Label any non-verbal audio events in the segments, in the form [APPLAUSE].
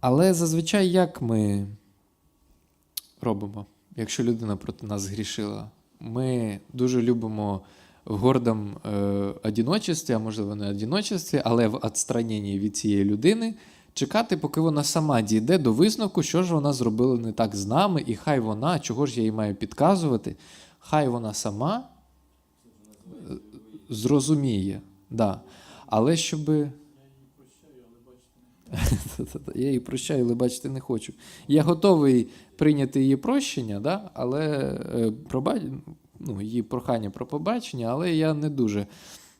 Але зазвичай як ми робимо, якщо людина проти нас згрішила? Ми дуже любимо в гордом е, одіночестві, а можливо не одіночестві, але в відстраненні від цієї людини чекати, поки вона сама дійде до висновку, що ж вона зробила не так з нами, і хай вона, чого ж я їй маю підказувати, хай вона сама е, зрозуміє. Да. Але щоби. [LAUGHS] Я її прощаю, але бачити не хочу. Я готовий прийняти її прощення, да? але е, проба... ну, її прохання про побачення, але я не дуже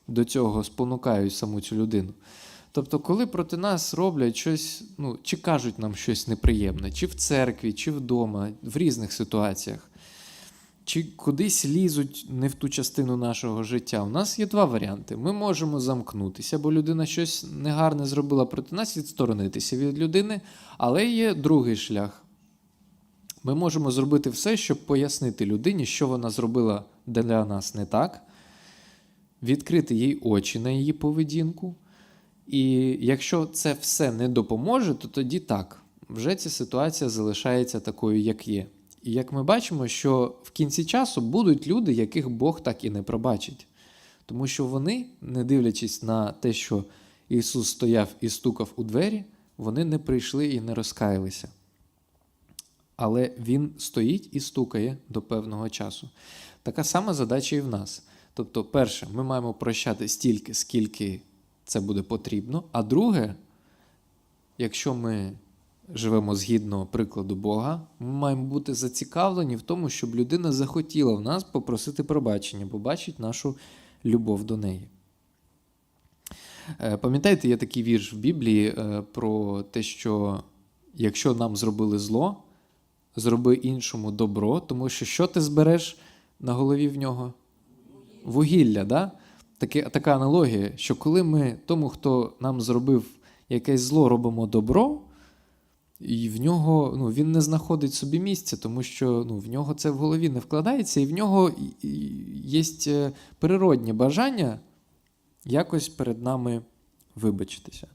до цього спонукаю саму цю людину. Тобто, коли проти нас роблять щось, ну, чи кажуть нам щось неприємне, чи в церкві, чи вдома, в різних ситуаціях, чи кудись лізуть не в ту частину нашого життя, у нас є два варіанти. Ми можемо замкнутися, бо людина щось негарне зробила проти нас, відсторонитися від людини, але є другий шлях. Ми можемо зробити все, щоб пояснити людині, що вона зробила для нас не так, відкрити їй очі на її поведінку. І якщо це все не допоможе, то тоді так, вже ця ситуація залишається такою, як є. І як ми бачимо, що в кінці часу будуть люди, яких Бог так і не пробачить. Тому що вони, не дивлячись на те, що Ісус стояв і стукав у двері, вони не прийшли і не розкаялися. Але Він стоїть і стукає до певного часу. Така сама задача і в нас. Тобто, перше, ми маємо прощати стільки, скільки це буде потрібно. А друге, якщо ми живемо згідно прикладу Бога, ми маємо бути зацікавлені в тому, щоб людина захотіла в нас попросити пробачення, бо бачить нашу любов до неї. Е, Пам'ятаєте, є такий вірш в Біблії е, про те, що якщо нам зробили зло, зроби іншому добро, тому що що ти збереш на голові в нього? Вугілля, да? Таке, така аналогія, що коли ми тому, хто нам зробив якесь зло, робимо добро, і в нього ну, він не знаходить собі місця, тому що ну, в нього це в голові не вкладається, і в нього є природнє бажання якось перед нами вибачитися.